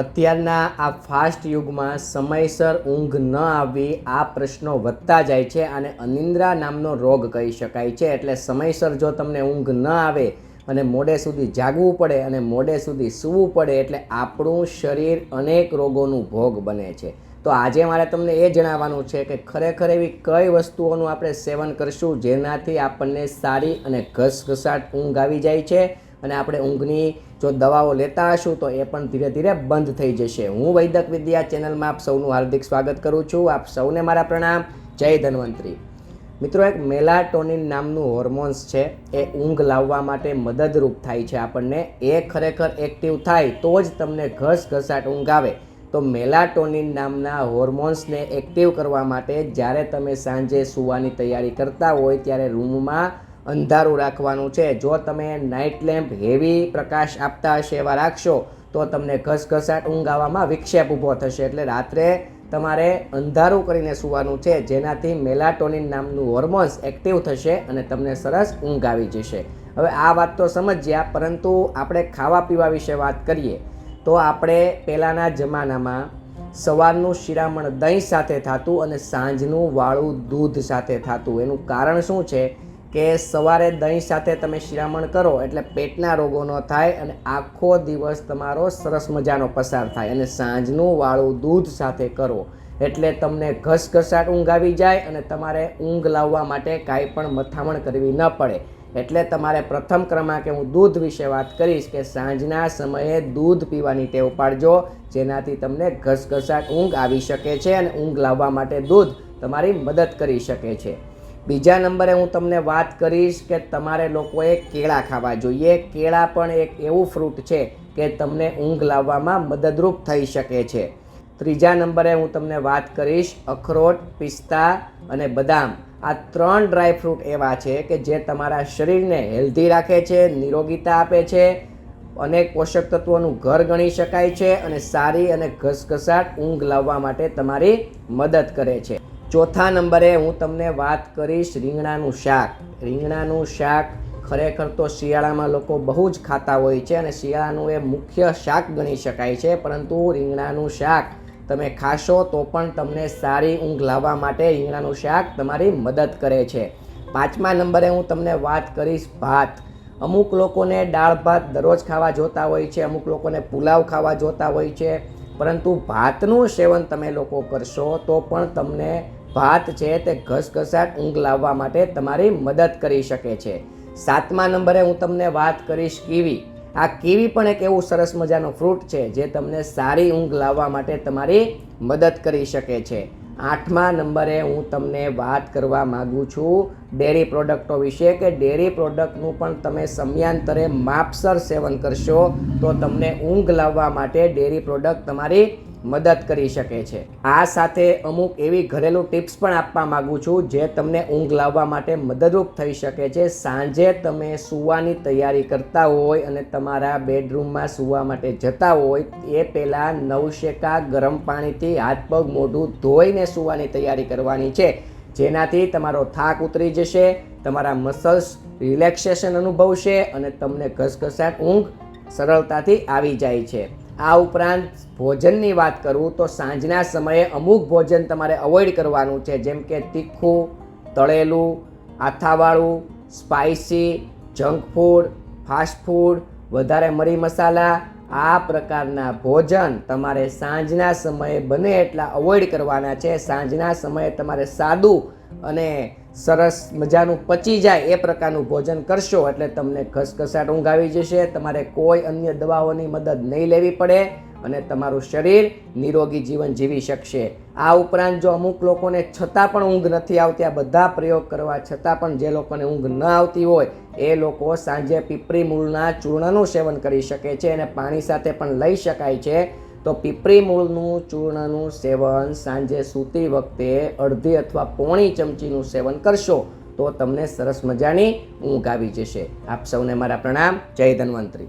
અત્યારના આ ફાસ્ટ યુગમાં સમયસર ઊંઘ ન આવવી આ પ્રશ્નો વધતા જાય છે અને અનિંદ્રા નામનો રોગ કહી શકાય છે. એટલે સમયસર જો તમને ઊંઘ ન આવે અને મોડે સુધી જાગવું પડે અને મોડે સુધી સૂવું પડે એટલે આપણું શરીર અનેક રોગોનું ભોગ બને છે. તો આજે મારે તમને એ જણાવવાનું છે કે ખરેખર એવી કઈ વસ્તુઓનું આપણે સેવન કરશું જેનાથી આપણને સારી અને ઘસઘસાટ ઊંઘ આવી જાય છે અને આપણે ઊંઘની જો દવાઓ લેતા હશું તો એ પણ ધીરે ધીરે બંધ થઈ જશે. હું વૈદક વિદ્યા ચેનલમાં આપ સૌનું હાર્દિક સ્વાગત કરું છું. આપ સૌને મારા પ્રણામ. જય ધન્વંતરી. મિત્રો, એક મેલાટોનિન નામનું હોર્મોન્સ છે, એ ઊંઘ લાવવા માટે મદદરૂપ થાય છે આપણને. એ ખરેખર એક્ટિવ થાય તો જ તમને ઘસઘસાટ ઊંઘ આવે. તો મેલાટોનિન નામના હોર્મોન્સને એક્ટિવ કરવા માટે જ્યારે તમે સાંજે સૂવાની તૈયારી કરતા હોય ત્યારે રૂમમાં અંધારું રાખવાનું છે. જો તમે નાઇટ લેમ્પ હેવી પ્રકાશ આપતા હશે એવા રાખશો, તો તમને ઘસઘસાટ ઊંઘ આવવામાં વિક્ષેપ ઊભો થશે. એટલે રાત્રે તમારે અંધારું કરીને સૂવાનું છે, જેનાથી મેલાટોનિન નામનું હોર્મોન્સ એક્ટિવ થશે અને તમને સરસ ઊંઘ આવી જશે. હવે આ વાત તો સમજ્યા, પરંતુ આપણે ખાવા પીવા વિશે વાત કરીએ. તો આપણે પહેલાંના જમાનામાં સવારનું શિરામણ દહીં સાથે થતું અને સાંજનું વાળું દૂધ સાથે થતું. એનું કારણ શું છે કે સવારે દહીં સાથે તમે શિરામણ કરો એટલે પેટના રોગો ન થાય અને આખો દિવસ તમારો સરસ મજાનો પસાર થાય અને સાંજનું વાળું દૂધ સાથે કરો. એટલે તમને ઘસઘસાટ ઊંઘ આવી જાય અને તમારે ઊંઘ લાવવા માટે કાંઈ પણ મથામણ કરવી ન પડે. એટલે તમારે પ્રથમ ક્રમાંકે હું દૂધ વિશે વાત કરીશ કે સાંજના સમયે દૂધ પીવાની ટેવ પાડજો, જેનાથી તમને ઘસઘસાટ ઊંઘ આવી શકે છે અને ઊંઘ લાવવા માટે દૂધ તમારી મદદ કરી શકે છે. બીજા નંબરે હું તમને વાત કરીશ કે તમારે લોકોએ કેળા ખાવા જોઈએ. કેળા પણ એક એવું ફ્રૂટ છે કે તમને ઊંઘ લાવવામાં મદદરૂપ થઈ શકે છે. ત્રીજા નંબરે હું તમને વાત કરીશ અખરોટ, પિસ્તા અને બદામ. આ ત્રણ ડ્રાય ફ્રૂટ એવા છે કે જે તમારા શરીરને હેલ્ધી રાખે છે, નિરોગીતા આપે છે, અનેક પોષક તત્વોનું ઘર ગણી શકાય છે અને સારી અને ઘસઘસાટ ઊંઘ લાવવા માટે તમારી મદદ કરે છે. ચોથા નંબરે હું તમને વાત કરીશ રીંગણાનું શાક. રીંગણાનું શાક ખરેખર તો શિયાળામાં લોકો બહુ જ ખાતા હોય છે અને શિયાળાનું એ મુખ્ય શાક ગણી શકાય છે, પરંતુ રીંગણાનું શાક તમે ખાશો તો પણ તમને સારી ઊંઘ લાવવા માટે રીંગણાનું શાક તમારી મદદ કરે છે. પાંચમા નંબરે હું તમને વાત કરીશ ભાત. અમુક લોકોને દાળ ભાત દરરોજ ખાવા જોતા હોય છે, અમુક લોકોને પુલાવ ખાવા જોતા હોય છે. પરંતુ ભાતનું સેવન તમે લોકો કરશો તો પણ તમને ભાત છે તે ઘસઘસાટ ઊંઘ લાવવા માટે તમારી મદદ કરી શકે છે. સાતમા નંબરે હું તમને વાત કરીશ કીવી. આ કીવી પણ એક એવું સરસ મજાનો ફ્રૂટ છે જે તમને સારી ઊંઘ લાવવા માટે તમારી મદદ કરી શકે છે. આઠમા નંબરે હું તમને વાત કરવા માગું છું ડેરી પ્રોડક્ટો વિશે કે ડેરી પ્રોડક્ટનું પણ તમે સમયાંતરે માપસર સેવન કરશો તો તમને ઊંઘ લાવવા માટે ડેરી પ્રોડક્ટ તમારી મદદ કરી શકે છે. આ સાથે અમુક એવી ઘરેલું ટિપ્સ પણ આપવા માગું છું જે તમને ઊંઘ લાવવા માટે મદદરૂપ થઈ શકે છે. સાંજે તમે સૂવાની તૈયારી કરતા હોય અને તમારા બેડરૂમમાં સૂવા માટે જતા હોય, એ પહેલાં નવશેકા ગરમ પાણીથી હાથ પગ મોઢું ધોઈને સૂવાની તૈયારી કરવાની છે. જેનાથી તમારો થાક ઉતરી જશે, તમારા મસલ્સ રિલેક્સેશન અનુભવશે અને તમને ઘસઘસાટ ઊંઘ સરળતાથી આવી જાય છે. આ ઉપરાંત ભોજનની વાત કરું તો સાંજના સમયે અમુક ભોજન તમારે અવોઇડ કરવાનું છે, જેમ કે તીખું, તળેલું, આથાવાળું spicy junk food fast food વધારે મરી મસાલા, આ પ્રકારના ભોજન તમારે સાંજના સમયે બને એટલા અવોઇડ કરવાના છે. સાંજના સમયે તમારે સાદું અને સરસ મજાનું પચી જાય એ પ્રકારનું ભોજન કરશો એટલે તમને ઘસઘસાટ ઊંઘ આવી જશે. તમારે કોઈ અન્ય દવાઓની મદદ નહીં લેવી પડે અને તમારું શરીર નિરોગી જીવન જીવી શકશે. આ ઉપરાંત જો અમુક લોકોને છતાં પણ ઊંઘ નથી આવતી, આ બધા પ્રયોગ કરવા છતાં પણ જે લોકોને ઊંઘ ન આવતી હોય, એ લોકો સાંજે પીપળી મૂળના ચૂર્ણનું સેવન કરી શકે છે અને પાણી સાથે પણ લઈ શકાય છે. તો પીપળી મૂળનું ચૂર્ણનું સેવન સાંજે સૂતી વખતે અડધી અથવા પોણી ચમચીનું સેવન કરશો તો તમને સરસ મજાની ઊંઘ આવી જશે. આપ સૌને મારા પ્રણામ. જય ધન્વંતરી.